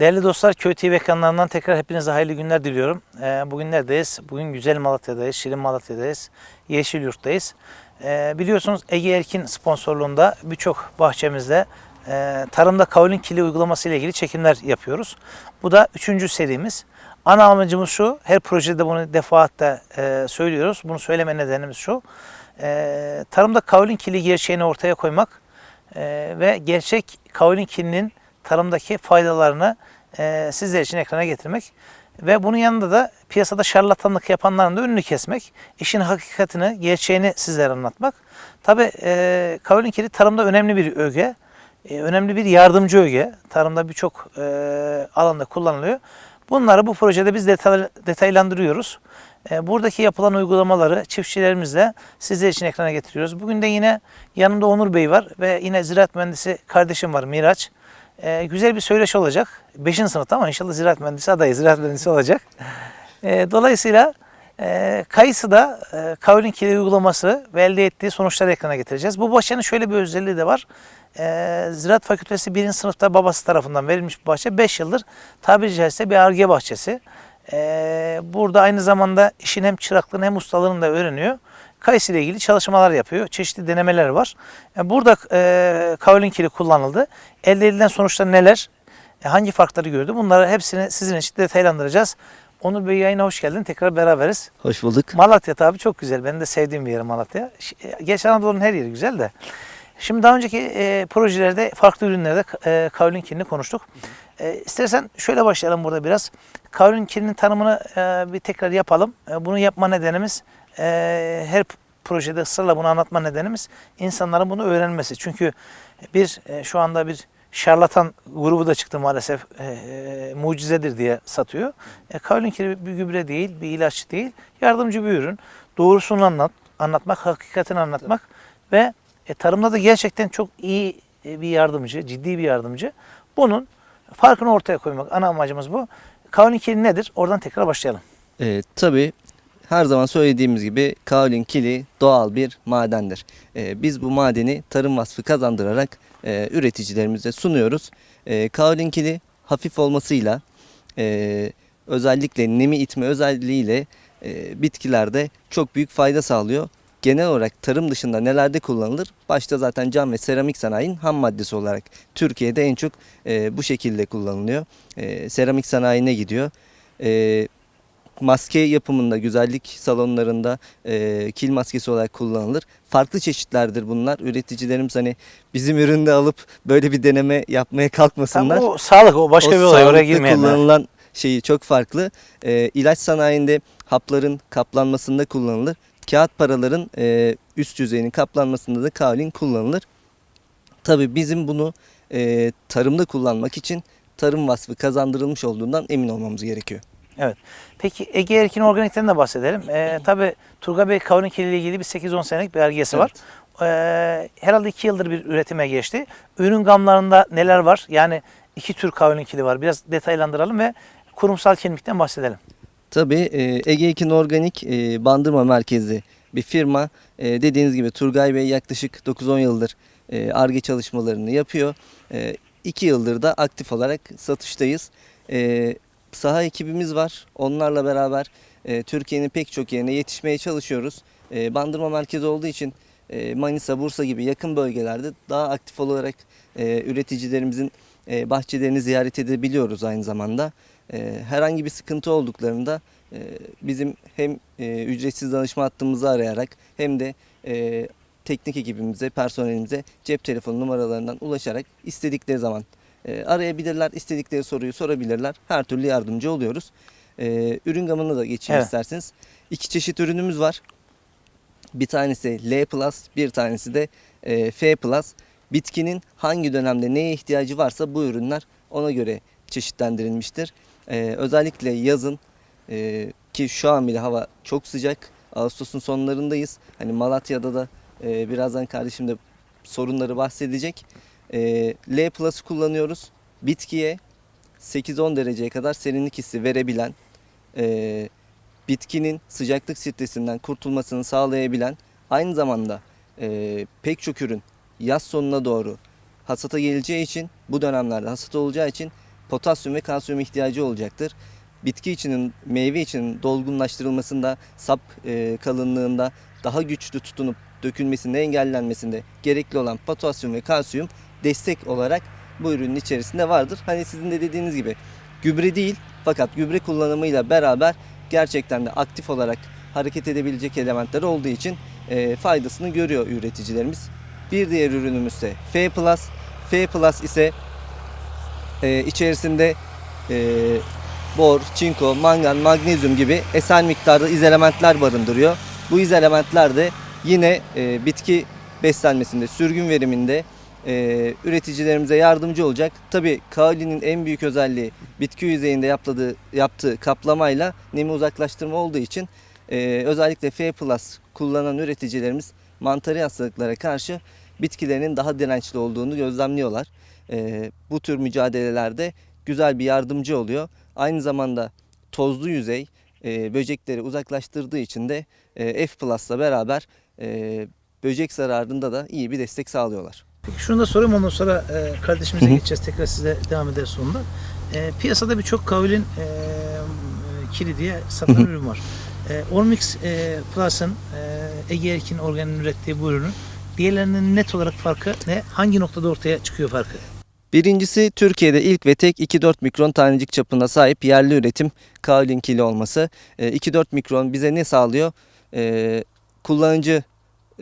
Değerli dostlar, Köy TV ekranlarından tekrar hepinize hayırlı günler diliyorum. Ee, bugün neredeyiz? Bugün güzel Malatya'dayız, Şirin Malatya'dayız, Yeşilyurt'tayız. Ee, biliyorsunuz Ege Erkin sponsorluğunda birçok bahçemizde e, tarımda kaolin kili uygulaması ile ilgili çekimler yapıyoruz. Bu da üçüncü serimiz. Ana amacımız şu, her projede bunu defaatle e, söylüyoruz. Bunu söyleme nedenimiz şu. E, tarımda kaolin kili gerçeğini ortaya koymak e, ve gerçek kaolin kilinin tarımdaki faydalarını e, sizler için ekrana getirmek ve bunun yanında da piyasada şarlatanlık yapanların da önünü kesmek, işin hakikatini, gerçeğini sizlere anlatmak. Tabi e, kaolin kili tarımda önemli bir öge, e, önemli bir yardımcı öge. Tarımda birçok e, alanda kullanılıyor. Bunları bu projede biz detay, detaylandırıyoruz. E, buradaki yapılan uygulamaları çiftçilerimizle sizler için ekrana getiriyoruz. Bugün de yine yanımda Onur Bey var ve yine ziraat mühendisi kardeşim var Miraç. E, güzel bir söyleşi olacak. 5. sınıfta ama inşallah ziraat mühendisi adayı, ziraat mühendisi olacak. E, dolayısıyla e, Kayısı'da e, kavlin kili uygulaması ve elde ettiği sonuçları ekrana getireceğiz. Bu bahçenin şöyle bir özelliği de var. E, Ziraat Fakültesi 1. sınıfta babası tarafından verilmiş bir bahçe. 5 yıldır tabiri caizse bir arge bahçesi. E, burada aynı zamanda işin hem çıraklığını hem ustalığını da öğreniyor. Kayısı ile ilgili çalışmalar yapıyor. Çeşitli denemeler var. E, burada e, kaolin kili kullanıldı. Elde edilen sonuçlar neler? E, hangi farkları gördü? Bunları hepsini sizin için detaylandıracağız. Onur Bey yayına hoş geldin. Tekrar beraberiz. Hoş bulduk. Malatya tabii çok güzel. Benim de sevdiğim bir yer Malatya. E, Geç Anadolu'nun her yeri güzel de. Şimdi daha önceki e, projelerde farklı ürünlerde e, kavlin kilini konuştuk. E, istersen şöyle başlayalım burada biraz. Kavlin kilinin tanımını e, bir tekrar yapalım. E, bunu yapma nedenimiz e, her projede ısrarla bunu anlatma nedenimiz insanların bunu öğrenmesi. Çünkü bir e, şu anda bir şarlatan grubu da çıktı maalesef e, e, mucizedir diye satıyor. E, kavlin kili bir gübre değil, bir ilaç değil, yardımcı bir ürün. Doğrusunu anlat, anlatmak, hakikatini anlatmak ve e, tarımda da gerçekten çok iyi e, bir yardımcı, ciddi bir yardımcı. Bunun farkını ortaya koymak ana amacımız bu. Kavlin kili nedir? Oradan tekrar başlayalım. Ee, tabii her zaman söylediğimiz gibi kaolin kili doğal bir madendir. Ee, biz bu madeni tarım vasfı kazandırarak e, üreticilerimize sunuyoruz. E, kaolin kili hafif olmasıyla e, özellikle nemi itme özelliğiyle e, bitkilerde çok büyük fayda sağlıyor. Genel olarak tarım dışında nelerde kullanılır? Başta zaten cam ve seramik sanayinin ham maddesi olarak Türkiye'de en çok e, bu şekilde kullanılıyor. E, seramik sanayine gidiyor. E, maske yapımında, güzellik salonlarında e, kil maskesi olarak kullanılır. Farklı çeşitlerdir bunlar. Üreticilerimiz hani bizim üründe alıp böyle bir deneme yapmaya kalkmasınlar. Tamam, o sağlık o başka O bir olay oraya girmeyelim. kullanılan şeyi çok farklı. E, ilaç sanayinde hapların kaplanmasında kullanılır. Kağıt paraların e, üst yüzeyinin kaplanmasında da kaolin kullanılır. Tabii bizim bunu e, tarımda kullanmak için tarım vasfı kazandırılmış olduğundan emin olmamız gerekiyor. Evet. Peki Ege Erkin Organik'ten de bahsedelim. Ee, tabii Turgay Bey kavlin kili ile ilgili bir 8-10 senelik bir belgesi var. Ee, herhalde 2 yıldır bir üretime geçti. Ürün gamlarında neler var? Yani iki tür kavlin kili var. Biraz detaylandıralım ve kurumsal kimlikten bahsedelim. Tabii e, Ege Ekin Organik e, Bandırma merkezli bir firma. E, dediğiniz gibi Turgay Bey yaklaşık 9-10 yıldır ARGE çalışmalarını yapıyor. 2 yıldır da aktif olarak satıştayız. E, saha ekibimiz var. Onlarla beraber e, Türkiye'nin pek çok yerine yetişmeye çalışıyoruz. E, Bandırma merkezi olduğu için e, Manisa, Bursa gibi yakın bölgelerde daha aktif olarak e, üreticilerimizin e, bahçelerini ziyaret edebiliyoruz aynı zamanda. E, herhangi bir sıkıntı olduklarında e, bizim hem e, ücretsiz danışma hattımızı arayarak hem de e, teknik ekibimize, personelimize cep telefonu numaralarından ulaşarak istedikleri zaman e, arayabilirler, istedikleri soruyu sorabilirler. Her türlü yardımcı oluyoruz. E, ürün gamına da geçeyim Evet. isterseniz. İki çeşit ürünümüz var. Bir tanesi L+, bir tanesi de e, F+. Bitkinin hangi dönemde neye ihtiyacı varsa bu ürünler ona göre çeşitlendirilmiştir. E, özellikle yazın e, ki şu an bile hava çok sıcak. Ağustos'un sonlarındayız. Hani Malatya'da da e, birazdan kardeşim de sorunları bahsedecek. E, L Plus'ı kullanıyoruz. Bitkiye 8-10 dereceye kadar serinlik hissi verebilen, e, bitkinin sıcaklık stresinden kurtulmasını sağlayabilen, aynı zamanda e, pek çok ürün yaz sonuna doğru hasata geleceği için, bu dönemlerde hasat olacağı için potasyum ve kalsiyum ihtiyacı olacaktır. Bitki içinin, meyve içinin dolgunlaştırılmasında, sap e, kalınlığında daha güçlü tutunup dökülmesinde, engellenmesinde gerekli olan potasyum ve kalsiyum destek olarak bu ürünün içerisinde vardır. Hani sizin de dediğiniz gibi gübre değil fakat gübre kullanımıyla beraber gerçekten de aktif olarak hareket edebilecek elementler olduğu için e, faydasını görüyor üreticilerimiz. Bir diğer ürünümüz ise F+. F Plus ise e, içerisinde e, bor, çinko, mangan, magnezyum gibi eser miktarda izelementler barındırıyor. Bu izelementler de yine e, bitki beslenmesinde, sürgün veriminde e, üreticilerimize yardımcı olacak. Tabi kaolinin en büyük özelliği bitki yüzeyinde yaptığı, yaptığı kaplamayla nemi uzaklaştırma olduğu için e, özellikle F Plus kullanan üreticilerimiz mantarı hastalıklara karşı bitkilerinin daha dirençli olduğunu gözlemliyorlar. E, bu tür mücadelelerde güzel bir yardımcı oluyor. Aynı zamanda tozlu yüzey e, böcekleri uzaklaştırdığı için de e, F Plus'la beraber e, böcek zararında da iyi bir destek sağlıyorlar. Peki şunu da sorayım ondan sonra e, kardeşimize Hı hı. geçeceğiz. Tekrar size devam ederiz sonunda. E, piyasada birçok kavlin e, kili diye satılan ürün var. E, Ormix e, Plus'ın e, Ege Erkin Organi'nin ürettiği bu ürünün diğerlerinin net olarak farkı ne? Hangi noktada ortaya çıkıyor farkı? Birincisi Türkiye'de ilk ve tek 2-4 mikron tanecik çapına sahip yerli üretim kaolin kili olması. E, 2-4 mikron bize ne sağlıyor? E, kullanıcı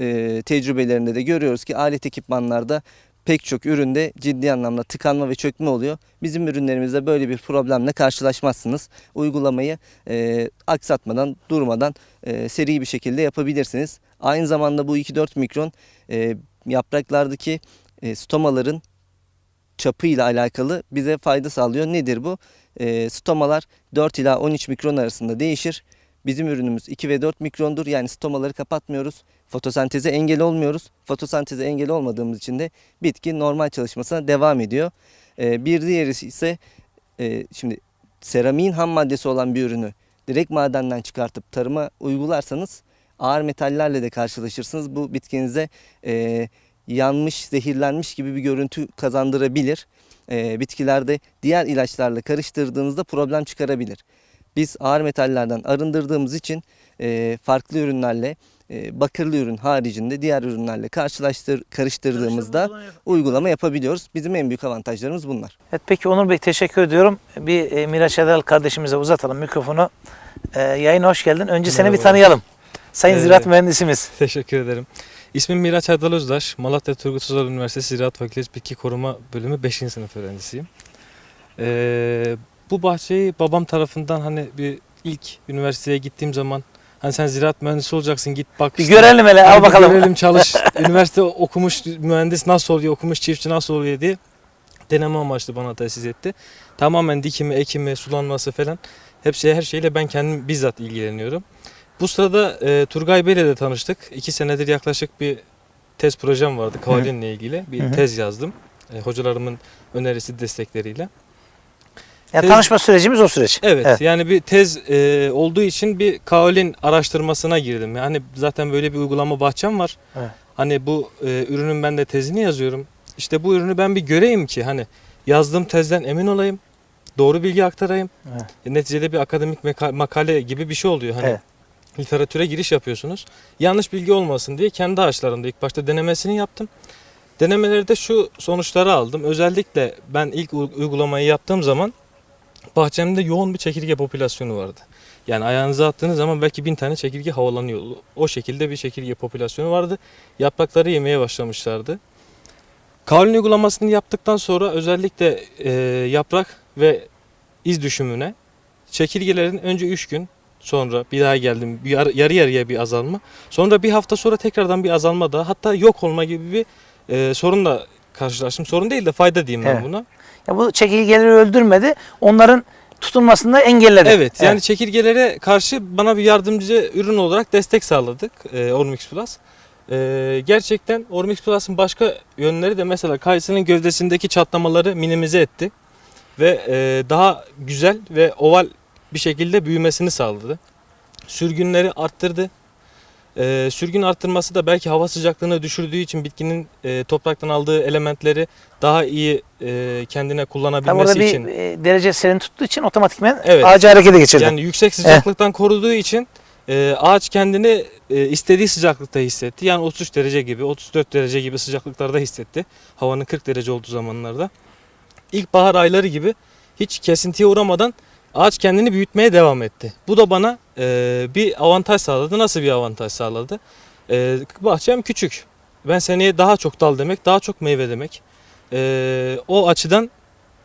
e, tecrübelerinde de görüyoruz ki alet ekipmanlarda pek çok üründe ciddi anlamda tıkanma ve çökme oluyor. Bizim ürünlerimizde böyle bir problemle karşılaşmazsınız. Uygulamayı e, aksatmadan, durmadan e, seri bir şekilde yapabilirsiniz. Aynı zamanda bu 2-4 mikron e, yapraklardaki e, stomaların çapıyla alakalı bize fayda sağlıyor. Nedir bu? E, stomalar 4 ila 13 mikron arasında değişir. Bizim ürünümüz 2 ve 4 mikrondur. Yani stomaları kapatmıyoruz. Fotosenteze engel olmuyoruz. Fotosenteze engel olmadığımız için de bitki normal çalışmasına devam ediyor. E, bir diğeri ise e, şimdi seramiğin ham maddesi olan bir ürünü direkt madenden çıkartıp tarıma uygularsanız ağır metallerle de karşılaşırsınız. Bu bitkinize e, yanmış, zehirlenmiş gibi bir görüntü kazandırabilir. E, bitkilerde diğer ilaçlarla karıştırdığınızda problem çıkarabilir. Biz ağır metallerden arındırdığımız için e, farklı ürünlerle bakırlı ürün haricinde diğer ürünlerle karşılaştır karıştırdığımızda uygulama yapabiliyoruz. Bizim en büyük avantajlarımız bunlar. Evet, peki Onur Bey teşekkür ediyorum. Bir e, Miraç Erdal kardeşimize uzatalım mikrofonu. E, yayına hoş geldin. Önce seni bir tanıyalım. Sayın Ee, Ziraat Mühendisimiz. Teşekkür ederim. İsmim Miraç Erdal Özdaş. Malatya Turgut Özal Üniversitesi Ziraat Fakültesi Bitki Koruma Bölümü 5. sınıf öğrencisiyim. Ee, bu bahçeyi babam tarafından hani bir ilk üniversiteye gittiğim zaman hani sen ziraat mühendisi olacaksın git bak. Bir işte. görelim hele al bakalım. Görelim çalış. Üniversite okumuş mühendis nasıl oluyor, okumuş çiftçi nasıl oluyor diye deneme amaçlı bana tesis etti. Tamamen dikimi, ekimi, sulanması falan hepsi her şeyle ben kendim bizzat ilgileniyorum. Bu sırada e, Turgay Bey'le de tanıştık. İki senedir yaklaşık bir tez projem vardı Kaolin'le ilgili. Bir Hı hı. tez yazdım. E, hocalarımın önerisi destekleriyle. Ya, Tez- tanışma sürecimiz o süreç. Evet, yani bir tez e, olduğu için bir kaolin araştırmasına girdim. Yani zaten böyle bir uygulama bahçem var. Evet. Hani bu e, ürünün ben de tezini yazıyorum. İşte bu ürünü ben bir göreyim ki hani yazdığım tezden emin olayım. Doğru bilgi aktarayım. Evet. E, neticede bir akademik makale gibi bir şey oluyor. Hani Evet. literatüre giriş yapıyorsunuz. Yanlış bilgi olmasın diye kendi ağaçlarımda ilk başta denemesini yaptım. Denemelerde şu sonuçları aldım. Özellikle ben ilk uygulamayı yaptığım zaman bahçemde yoğun bir çekirge popülasyonu vardı. Yani ayağınıza attığınız zaman belki bin tane çekirge havalanıyor. O şekilde bir çekirge popülasyonu vardı. Yaprakları yemeye başlamışlardı. Kaolin uygulamasını yaptıktan sonra özellikle e, yaprak ve iz düşümüne çekirgelerin önce 3 gün sonra bir daha geldim bir yar- yarı yarıya bir azalma. Sonra bir hafta sonra tekrardan bir azalma daha hatta yok olma gibi bir e, sorunla karşılaştım. Sorun değil de fayda diyeyim ben Evet. buna. Ya bu çekirgeleri öldürmedi. Onların tutulmasını engelledi. Evet yani çekirgelere karşı bana bir yardımcı ürün olarak destek sağladık e, Ormix Plus. E, gerçekten Ormix Plus'ın başka yönleri de mesela kayısının gövdesindeki çatlamaları minimize etti. Ve e, daha güzel ve oval bir şekilde büyümesini sağladı. Sürgünleri arttırdı. E, sürgün arttırması da belki hava sıcaklığını düşürdüğü için bitkinin e, topraktan aldığı elementleri daha iyi e, kendine Tabii kullanabilmesi orada bir için. e, derece serin tuttuğu için otomatikmen Evet. ağacı harekete geçirdi. Yani yüksek sıcaklıktan koruduğu için e, ağaç kendini e, istediği sıcaklıkta hissetti. Yani 33 derece gibi, 34 derece gibi sıcaklıklarda hissetti. Havanın 40 derece olduğu zamanlarda. İlkbahar ayları gibi hiç kesintiye uğramadan ağaç kendini büyütmeye devam etti. Bu da bana e, bir avantaj sağladı. Nasıl bir avantaj sağladı? E, bahçem küçük. Ben seneye daha çok dal demek, daha çok meyve demek. E, o açıdan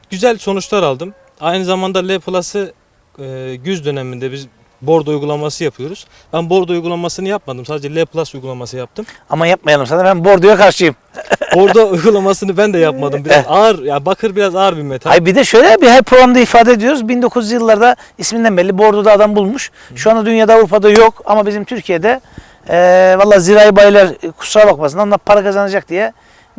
güzel sonuçlar aldım. Aynı zamanda L Plus'ı e, güz döneminde biz bordo uygulaması yapıyoruz. Ben bordo uygulamasını yapmadım. Sadece L Plus uygulaması yaptım. Ama yapmayalım sana ben bordoya karşıyım. Bordo uygulamasını ben de yapmadım. Biraz ağır, ya bakır biraz ağır bir metal. Hayır bir de şöyle bir her programda ifade ediyoruz. 1900 yıllarda isminden belli Bordo'da adam bulmuş. Şu anda dünyada Avrupa'da yok ama bizim Türkiye'de e, valla zirai bayiler kusura bakmasın onlar para kazanacak diye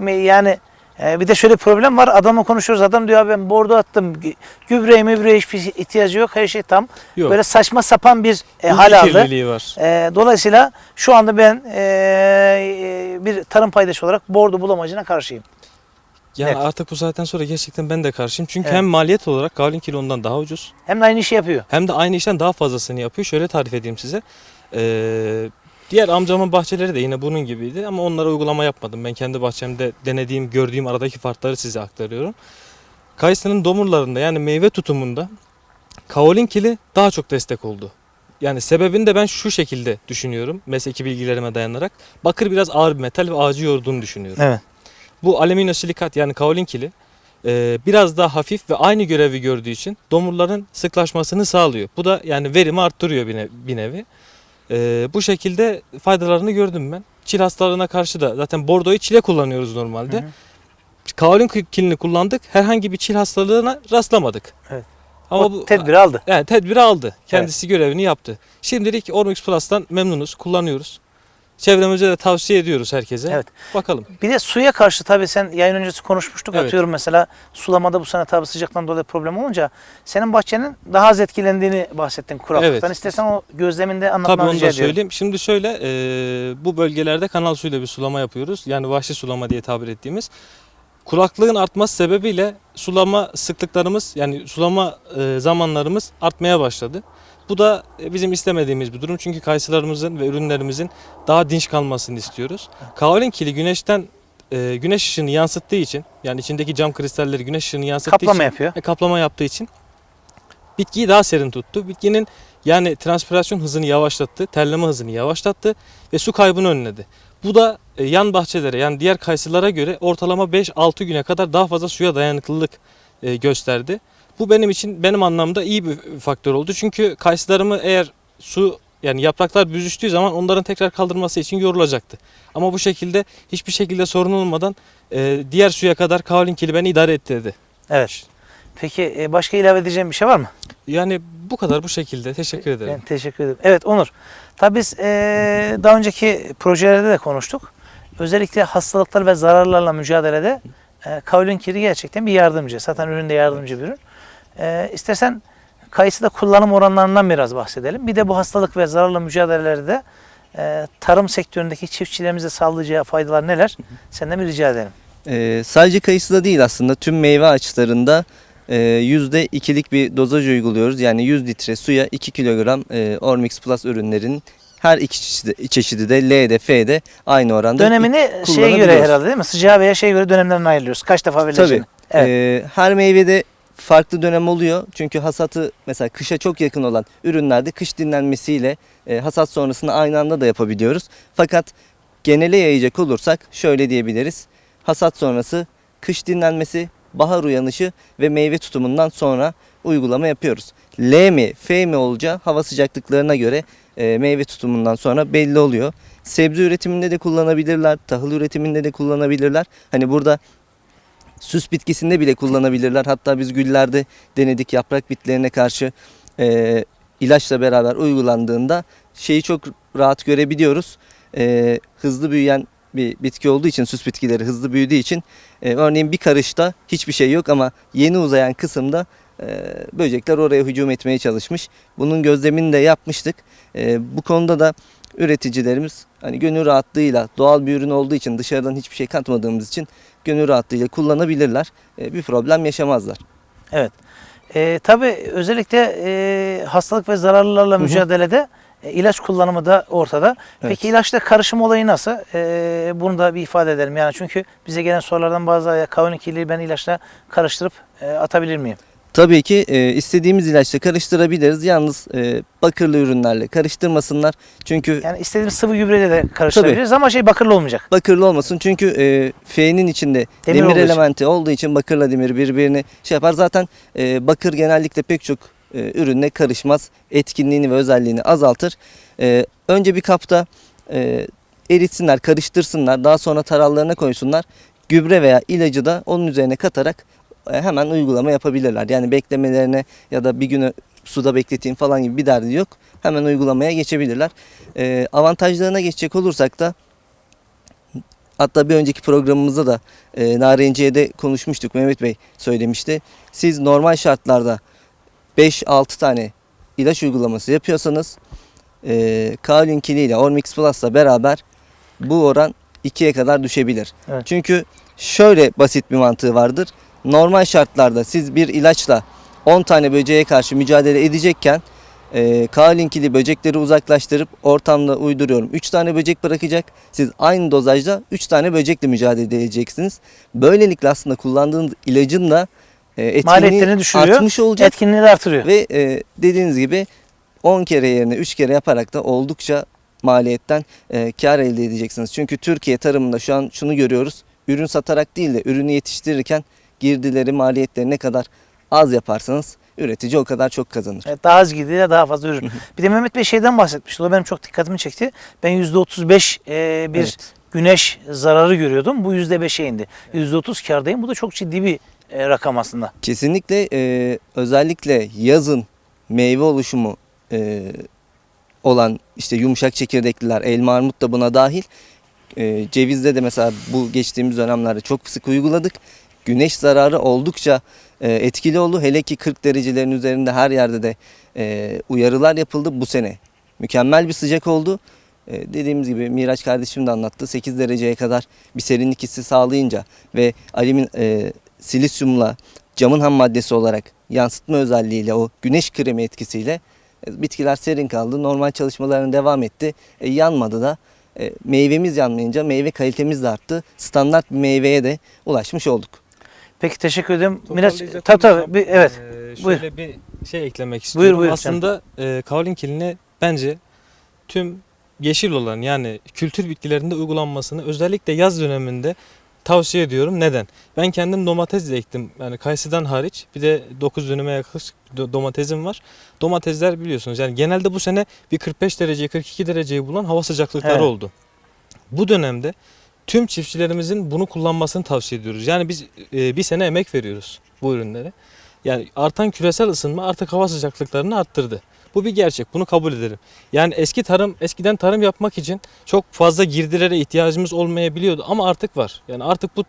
yani e, bir de şöyle problem var. Adamla konuşuyoruz. Adam diyor abi ben bordo attım. Gü- Gübreye mübreye hiçbir şey- ihtiyacı yok. Her şey tam. Yok. Böyle saçma sapan bir e, hal aldı. var. E, dolayısıyla şu anda ben e, e, bir tarım paydaşı olarak bordo bulamacına karşıyım. Yani Evet. artık bu saatten sonra gerçekten ben de karşıyım. Çünkü Evet. hem maliyet olarak Gavlin kilondan daha ucuz. Hem de aynı işi yapıyor. Hem de aynı işten daha fazlasını yapıyor. Şöyle tarif edeyim size. Ee, diğer amcamın bahçeleri de yine bunun gibiydi ama onlara uygulama yapmadım. Ben kendi bahçemde denediğim, gördüğüm aradaki farkları size aktarıyorum. Kayısının domurlarında yani meyve tutumunda kaolin kili daha çok destek oldu. Yani sebebini de ben şu şekilde düşünüyorum. Mesleki bilgilerime dayanarak. Bakır biraz ağır bir metal ve ağacı yorduğunu düşünüyorum. Evet. Bu alüminyum silikat yani kaolin kili e, biraz daha hafif ve aynı görevi gördüğü için domurların sıklaşmasını sağlıyor. Bu da yani verimi arttırıyor bir, ne- bir nevi. E, bu şekilde faydalarını gördüm ben. Çil hastalarına karşı da zaten bordoyu çile kullanıyoruz normalde. Hı hı. Kaolin kilini kullandık. Herhangi bir çil hastalığına rastlamadık. Evet. Ama o bu tedbiri aldı. yani tedbiri aldı. Kendisi görevini yaptı. Şimdilik Ormix Plus'tan memnunuz, kullanıyoruz. Çevremize de tavsiye ediyoruz herkese. Evet. Bakalım. Bir de suya karşı tabii sen yayın öncesi konuşmuştuk. Evet. Atıyorum mesela sulamada bu sene tabii sıcaktan dolayı problem olunca senin bahçenin daha az etkilendiğini bahsettin kuraklıktan. Evet. İstersen o gözleminde Tabii anlatmanı onu rica da ediyorum. söyleyeyim. Şimdi şöyle e, bu bölgelerde kanal suyuyla bir sulama yapıyoruz. Yani vahşi sulama diye tabir ettiğimiz. Kuraklığın artması sebebiyle sulama sıklıklarımız yani sulama e, zamanlarımız artmaya başladı. Bu da e, bizim istemediğimiz bir durum. Çünkü kayısılarımızın ve ürünlerimizin daha dinç kalmasını istiyoruz. Kaolin kili güneşten e, güneş ışığını yansıttığı için yani içindeki cam kristalleri güneş ışığını yansıttığı Kaplama için yapıyor. ve kaplama yaptığı için bitkiyi daha serin tuttu. Bitkinin yani transpirasyon hızını yavaşlattı, terleme hızını yavaşlattı ve su kaybını önledi. Bu da e, yan bahçelere yani diğer kayısılara göre ortalama 5-6 güne kadar daha fazla suya dayanıklılık e, gösterdi. Bu benim için benim anlamda iyi bir faktör oldu. Çünkü kayısılarımı eğer su yani yapraklar büzüştüğü zaman onların tekrar kaldırması için yorulacaktı. Ama bu şekilde hiçbir şekilde sorun olmadan e, diğer suya kadar kaolin kili beni idare ettirdi. Evet. Peki e, başka ilave edeceğim bir şey var mı? Yani bu kadar bu şekilde. Teşekkür ederim. Ben teşekkür ederim. Evet Onur. Tabii biz e, daha önceki projelerde de konuştuk. Özellikle hastalıklar ve zararlarla mücadelede e, kaolin kiri gerçekten bir yardımcı. Zaten ürün de yardımcı bir ürün. E, istersen kayısıda kullanım oranlarından biraz bahsedelim. Bir de bu hastalık ve zararla mücadelelerde e, tarım sektöründeki çiftçilerimize sağlayacağı faydalar neler? Senden bir rica edelim. Ee, sadece kayısıda değil aslında tüm meyve ağaçlarında e, %2'lik bir dozaj uyguluyoruz. Yani 100 litre suya 2 kilogram e, Ormix Plus ürünlerin her iki çeşidi, çeşidi de L'de F'de aynı oranda. Dönemini şeye göre herhalde değil mi? Sıcağı veya şeye göre dönemlerine ayırıyoruz. Kaç defa verileceğini. Evet. Ee, her meyvede farklı dönem oluyor. Çünkü hasatı mesela kışa çok yakın olan ürünlerde kış dinlenmesiyle e, hasat sonrasında aynı anda da yapabiliyoruz. Fakat genele yayacak olursak şöyle diyebiliriz. Hasat sonrası kış dinlenmesi, bahar uyanışı ve meyve tutumundan sonra uygulama yapıyoruz. L mi F mi olacağı hava sıcaklıklarına göre e, meyve tutumundan sonra belli oluyor. Sebze üretiminde de kullanabilirler, tahıl üretiminde de kullanabilirler. Hani burada süs bitkisinde bile kullanabilirler. Hatta biz güllerde denedik yaprak bitlerine karşı e, ilaçla beraber uygulandığında şeyi çok rahat görebiliyoruz. E, hızlı büyüyen bir bitki olduğu için süs bitkileri hızlı büyüdüğü için e, örneğin bir karışta hiçbir şey yok ama yeni uzayan kısımda e, böcekler oraya hücum etmeye çalışmış. Bunun gözlemini de yapmıştık. E, bu konuda da üreticilerimiz hani gönül rahatlığıyla doğal bir ürün olduğu için dışarıdan hiçbir şey katmadığımız için gönül rahatlığıyla kullanabilirler. E, bir problem yaşamazlar. Evet. E, tabii özellikle e, hastalık ve zararlılarla hı. mücadelede e, ilaç kullanımı da ortada. Peki ilaçla karışım olayı nasıl? E, bunu da bir ifade edelim. Yani çünkü bize gelen sorulardan bazı kavun ikiliği ben ilaçla karıştırıp e, atabilir miyim? Tabii ki e, istediğimiz ilaçla karıştırabiliriz. Yalnız e, bakırlı ürünlerle karıştırmasınlar. Çünkü Yani istediğimiz sıvı gübreyle de karıştırabiliriz ama şey bakırlı olmayacak. bakırlı olmasın. Çünkü e, F'nin içinde Demir demir, olduğu için. elementi olduğu için bakırla demir birbirini şey yapar. Zaten e, bakır genellikle pek çok e, ürünle karışmaz. Etkinliğini ve özelliğini azaltır. E, önce bir kapta e, eritsinler, karıştırsınlar. Daha sonra tarallarına koysunlar. Gübre veya ilacı da onun üzerine katarak hemen uygulama yapabilirler. Yani beklemelerine ya da bir günü suda bekleteyim falan gibi bir derdi yok. Hemen uygulamaya geçebilirler. E, avantajlarına geçecek olursak da Hatta bir önceki programımızda da e, Narenciye'de konuşmuştuk. Mehmet Bey söylemişti. Siz normal şartlarda 5-6 tane ilaç uygulaması yapıyorsanız e, Kaolin Kili ile Ormix Plus'la beraber bu oran 2'ye kadar düşebilir. Evet. Çünkü şöyle basit bir mantığı vardır. Normal şartlarda siz bir ilaçla 10 tane böceğe karşı mücadele edecekken e, K-linkili böcekleri uzaklaştırıp ortamda uyduruyorum. 3 tane böcek bırakacak. Siz aynı dozajda 3 tane böcekle mücadele edeceksiniz. Böylelikle aslında kullandığınız ilacın da e, etkinliği Maliyetlerini düşürüyor, artmış olacak. Etkinliği de artırıyor. Ve e, dediğiniz gibi 10 kere yerine 3 kere yaparak da oldukça maliyetten e, kar elde edeceksiniz. Çünkü Türkiye tarımında şu an şunu görüyoruz. Ürün satarak değil de ürünü yetiştirirken girdileri, maliyetleri ne kadar az yaparsanız üretici o kadar çok kazanır. Evet, daha az gidiyor daha fazla ürün. bir de Mehmet Bey şeyden bahsetmişti. O benim çok dikkatimi çekti. Ben %35 e, bir Evet. güneş zararı görüyordum. Bu %5'e indi. %30 kardayım. Bu da çok ciddi bir e, rakam aslında. Kesinlikle e, özellikle yazın meyve oluşumu e, olan işte yumuşak çekirdekliler, elma armut da buna dahil. E, cevizde de mesela bu geçtiğimiz dönemlerde çok sık uyguladık. Güneş zararı oldukça e, etkili oldu. Hele ki 40 derecelerin üzerinde her yerde de e, uyarılar yapıldı bu sene. Mükemmel bir sıcak oldu. E, dediğimiz gibi Miraç kardeşim de anlattı. 8 dereceye kadar bir serinlik hissi sağlayınca ve alimin e, silisyumla camın ham maddesi olarak yansıtma özelliğiyle o güneş kremi etkisiyle bitkiler serin kaldı. Normal çalışmalarına devam etti. E, yanmadı da. E, meyvemiz yanmayınca meyve kalitemiz de arttı. Standart bir meyveye de ulaşmış olduk. Peki teşekkür ederim. Miraç, tabii tabii. Bir, evet. Ee, Buyur. şöyle bir şey eklemek istiyorum. buyur Aslında e, kaolin kiline bence tüm yeşil olan yani kültür bitkilerinde uygulanmasını özellikle yaz döneminde tavsiye ediyorum. Neden? Ben kendim domates de ektim. Yani kayısıdan hariç. Bir de 9 dönüme yaklaşık do- domatesim var. Domatesler biliyorsunuz yani genelde bu sene bir 45 dereceyi 42 dereceyi bulan hava sıcaklıkları Evet. oldu. Bu dönemde tüm çiftçilerimizin bunu kullanmasını tavsiye ediyoruz. Yani biz e, bir sene emek veriyoruz bu ürünlere. Yani artan küresel ısınma artık hava sıcaklıklarını arttırdı. Bu bir gerçek. Bunu kabul edelim. Yani eski tarım, eskiden tarım yapmak için çok fazla girdilere ihtiyacımız olmayabiliyordu ama artık var. Yani artık bu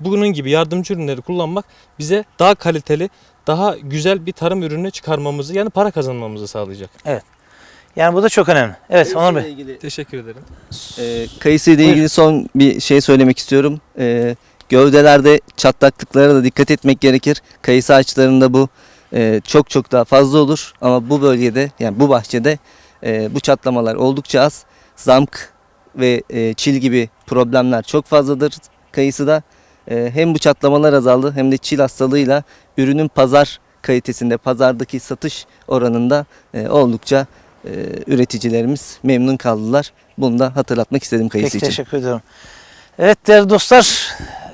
bunun gibi yardımcı ürünleri kullanmak bize daha kaliteli, daha güzel bir tarım ürünü çıkarmamızı yani para kazanmamızı sağlayacak. Yani bu da çok önemli. Evet Onur Bey. ilgili Teşekkür ederim. E, kayısı ile Buyurun. ilgili son bir şey söylemek istiyorum. E, gövdelerde çatlaklıklara da dikkat etmek gerekir. Kayısı ağaçlarında bu e, çok çok daha fazla olur ama bu bölgede yani bu bahçede e, bu çatlamalar oldukça az. Zamk ve e, çil gibi problemler çok fazladır kayısıda. E, hem bu çatlamalar azaldı hem de çil hastalığıyla ürünün pazar kalitesinde, pazardaki satış oranında e, oldukça e, üreticilerimiz memnun kaldılar. Bunu da hatırlatmak istedim kayısı Peki için. teşekkür ediyorum. Evet değerli dostlar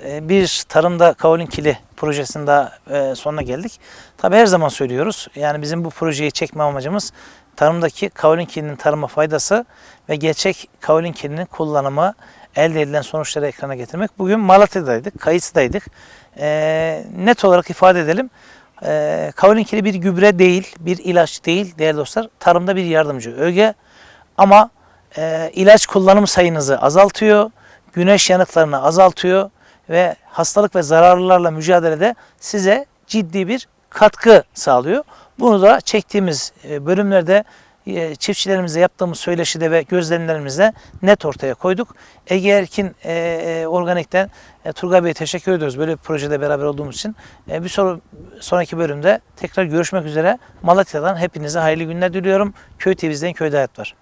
e, bir tarımda Kaolin Kili projesinin daha e, sonuna geldik. Tabi her zaman söylüyoruz. Yani bizim bu projeyi çekme amacımız tarımdaki Kaolin Kili'nin tarıma faydası ve gerçek Kaolin Kili'nin kullanımı elde edilen sonuçları ekrana getirmek. Bugün Malatya'daydık, Kayısı'daydık. E, net olarak ifade edelim. E, Kaolin Kili bir gübre değil, bir ilaç değil değerli dostlar. Tarımda bir yardımcı öge ama e, ilaç kullanım sayınızı azaltıyor, güneş yanıklarını azaltıyor ve hastalık ve zararlılarla mücadelede size ciddi bir katkı sağlıyor. Bunu da çektiğimiz e, bölümlerde çiftçilerimize yaptığımız söyleşide ve gözlemlerimizde net ortaya koyduk. Ege Erkin e, e, Organik'ten e, Turgay Bey'e teşekkür ediyoruz böyle bir projede beraber olduğumuz için. E, bir soru, sonraki bölümde tekrar görüşmek üzere. Malatya'dan hepinize hayırlı günler diliyorum. Köy TV'den köyde hayat var.